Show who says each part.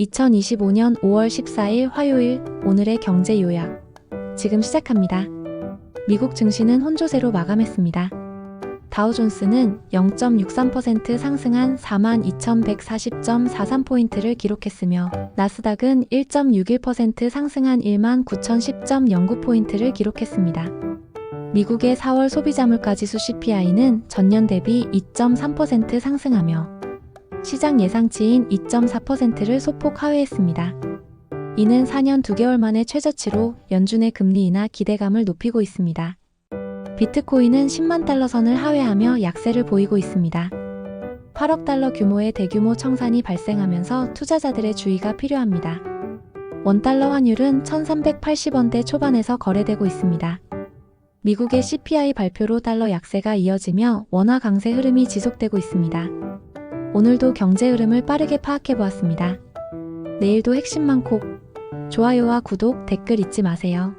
Speaker 1: 2025년 5월 14일 화요일 오늘의 경제 요약. 지금 시작합니다. 미국 증시는 혼조세로 마감했습니다. 다우존스는 0.63% 상승한 42,140.43포인트를 기록했으며 나스닥은 1.61% 상승한 19,010.09포인트를 기록했습니다. 미국의 4월 소비자물가지수 CPI는 전년 대비 2.3% 상승하며 시장 예상치인 2.4%를 소폭 하회했습니다. 이는 4년 2개월 만에 최저치로 연준의 금리 인하 기대감을 높이고 있습니다. 비트코인은 10만 달러 선을 하회하며 약세를 보이고 있습니다. 8억 달러 규모의 대규모 청산이 발생하면서 투자자들의 주의가 필요합니다. 원달러 환율은 1380원대 초반에서 거래되고 있습니다. 미국의 CPI 발표로 달러 약세가 이어지며 원화 강세 흐름이 지속되고 있습니다. 오늘도 경제 흐름을 빠르게 파악해 보았습니다. 내일도 핵심만 콕. 좋아요와 구독, 댓글 잊지 마세요.